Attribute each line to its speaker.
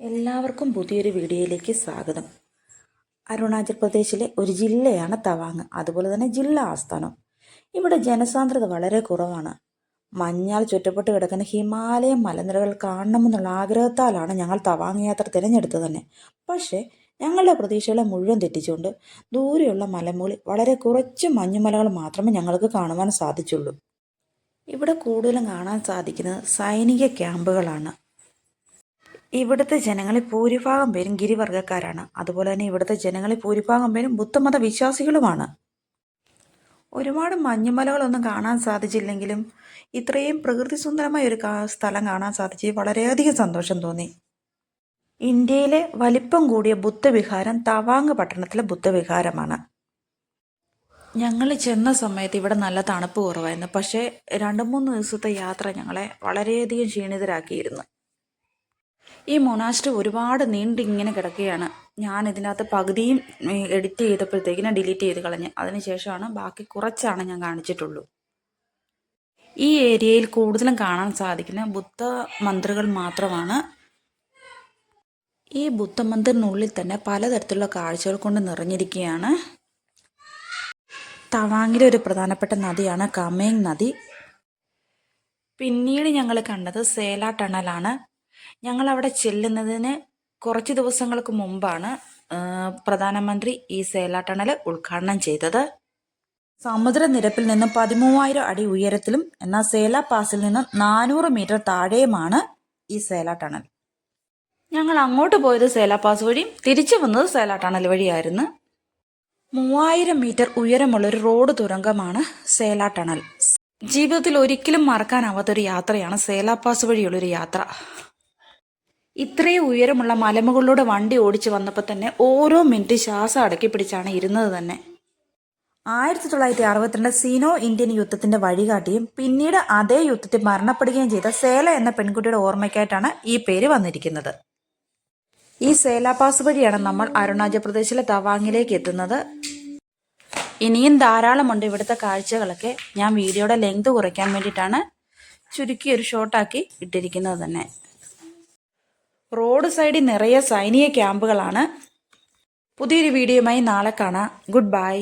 Speaker 1: എല്ലാവർക്കും പുതിയൊരു വീഡിയോയിലേക്ക് സ്വാഗതം. അരുണാചൽ പ്രദേശിലെ ഒരു ജില്ലയാണ് തവാങ്. അതുപോലെ തന്നെ ജില്ലാ ആസ്ഥാനം. ഇവിടെ ജനസാന്ദ്രത വളരെ കുറവാണ്. മഞ്ഞാൽ ചുറ്റപ്പെട്ട് കിടക്കുന്ന ഹിമാലയ മലനിരകൾ കാണണമെന്നുള്ള ആഗ്രഹത്താലാണ് ഞങ്ങൾ തവാങ് യാത്ര തിരഞ്ഞെടുത്തത് തന്നെ. പക്ഷേ ഞങ്ങളുടെ പ്രതീക്ഷകളെ മുഴുവൻ തെറ്റിച്ചുകൊണ്ട് ദൂരെയുള്ള മലമുകളിൽ വളരെ കുറച്ച് മഞ്ഞുമലകൾ മാത്രമേ ഞങ്ങൾക്ക് കാണുവാൻ സാധിച്ചുള്ളൂ. ഇവിടെ കൂടുതലും കാണാൻ സാധിക്കുന്നത് സൈനിക ക്യാമ്പുകളാണ്. ഇവിടുത്തെ ജനങ്ങളിൽ ഭൂരിഭാഗം പേരും ഗിരിവർഗക്കാരാണ്. അതുപോലെ തന്നെ ഇവിടുത്തെ ജനങ്ങളിൽ ഭൂരിഭാഗം പേരും ബുദ്ധമത വിശ്വാസികളുമാണ്. ഒരുപാട് മഞ്ഞുമലകളൊന്നും കാണാൻ സാധിച്ചില്ലെങ്കിലും ഇത്രയും പ്രകൃതി സുന്ദരമായ ഒരു സ്ഥലം കാണാൻ സാധിച്ച് വളരെയധികം സന്തോഷം തോന്നി. ഇന്ത്യയിലെ വലിപ്പം കൂടിയ ബുദ്ധവിഹാരം തവാങ് പട്ടണത്തിലെ ബുദ്ധവിഹാരമാണ്. ഞങ്ങൾ ചെന്ന സമയത്ത് ഇവിടെ നല്ല തണുപ്പ് കുറവായിരുന്നു. പക്ഷേ രണ്ട് മൂന്ന് ദിവസത്തെ യാത്ര ഞങ്ങളെ വളരെയധികം ക്ഷീണിതരാക്കിയിരുന്നു. ഈ മൊണാസ്റ്റ് ഒരുപാട് നീണ്ട് ഇങ്ങനെ കിടക്കുകയാണ് ഞാൻ ഇതിനകത്ത് പകുതിയും എഡിറ്റ് ചെയ്തപ്പോഴത്തേക്കിനും ഡിലീറ്റ് ചെയ്ത് കളഞ്ഞ്. അതിനുശേഷമാണ് ബാക്കി കുറച്ചാണ് ഞാൻ കാണിച്ചിട്ടുള്ളൂ. ഈ ഏരിയയിൽ കൂടുതലും കാണാൻ സാധിക്കുന്ന ബുദ്ധ മന്ദിറുകൾ മാത്രമാണ്. ഈ ബുദ്ധ മന്ദിറിനുള്ളിൽ തന്നെ പലതരത്തിലുള്ള കാഴ്ചകൾ കൊണ്ട് നിറഞ്ഞിരിക്കുകയാണ്. തവാങ്ങിലെ ഒരു പ്രധാനപ്പെട്ട നദിയാണ് കമേങ് നദി. പിന്നീട് ഞങ്ങൾ കണ്ടത് സേല ടണലാണ്. ഞങ്ങൾ അവിടെ ചെല്ലുന്നതിന് കുറച്ച് ദിവസങ്ങൾക്ക് മുമ്പാണ് പ്രധാനമന്ത്രി ഈ സേല ടണൽ ഉദ്ഘാടനം ചെയ്തത്. സമുദ്രനിരപ്പിൽ നിന്ന് പതിമൂവായിരം അടി ഉയരത്തിലും എന്നാൽ സേല പാസിൽ നിന്ന് നാനൂറ് മീറ്റർ താഴെയുമാണ് ഈ സേല ടണൽ. ഞങ്ങൾ അങ്ങോട്ട് പോയത് സേല പാസ് വഴിയും തിരിച്ചു വന്നത് സേല ടണൽ വഴിയായിരുന്നു. മൂവായിരം മീറ്റർ ഉയരമുള്ള ഒരു റോഡ് തുരങ്കമാണ് സേല ടണൽ. ജീവിതത്തിൽ ഒരിക്കലും മറക്കാനാവാത്തൊരു യാത്രയാണ് സേല പാസ് വഴിയുള്ളൊരു യാത്ര. ഇത്രയും ഉയരമുള്ള മലമുകളിലൂടെ വണ്ടി ഓടിച്ചു വന്നപ്പോൾ തന്നെ ഓരോ മിനിറ്റ് ശ്വാസം അടക്കി പിടിച്ചാണ് ഇരുന്നത് തന്നെ. ആയിരത്തി തൊള്ളായിരത്തി അറുപത്തിരണ്ട് സീനോ ഇന്ത്യൻ യുദ്ധത്തിന്റെ വഴികാട്ടിയും പിന്നീട് അതേ യുദ്ധത്തിൽ മരണപ്പെടുകയും ചെയ്ത സേല എന്ന പെൺകുട്ടിയുടെ ഓർമ്മയ്ക്കായിട്ടാണ് ഈ പേര് വന്നിരിക്കുന്നത്. ഈ സേല പാസ് വഴിയാണ് നമ്മൾ അരുണാചൽ പ്രദേശിലെ തവാങ്ങിലേക്ക് എത്തുന്നത്. ഇനിയും ധാരാളമുണ്ട് ഇവിടുത്തെ കാഴ്ചകളൊക്കെ. ഞാൻ വീഡിയോയുടെ ലെങ്ത് കുറയ്ക്കാൻ വേണ്ടിയിട്ടാണ് ചുരുക്കി ഒരു ഷോർട്ടാക്കി ഇട്ടിരിക്കുന്നത് തന്നെ. റോഡ് സൈഡിൽ നിറയെ സൈനിക ക്യാമ്പുകളാണ്. പുതിയൊരു വീഡിയോയുമായി നാളെ കാണാം. Good bye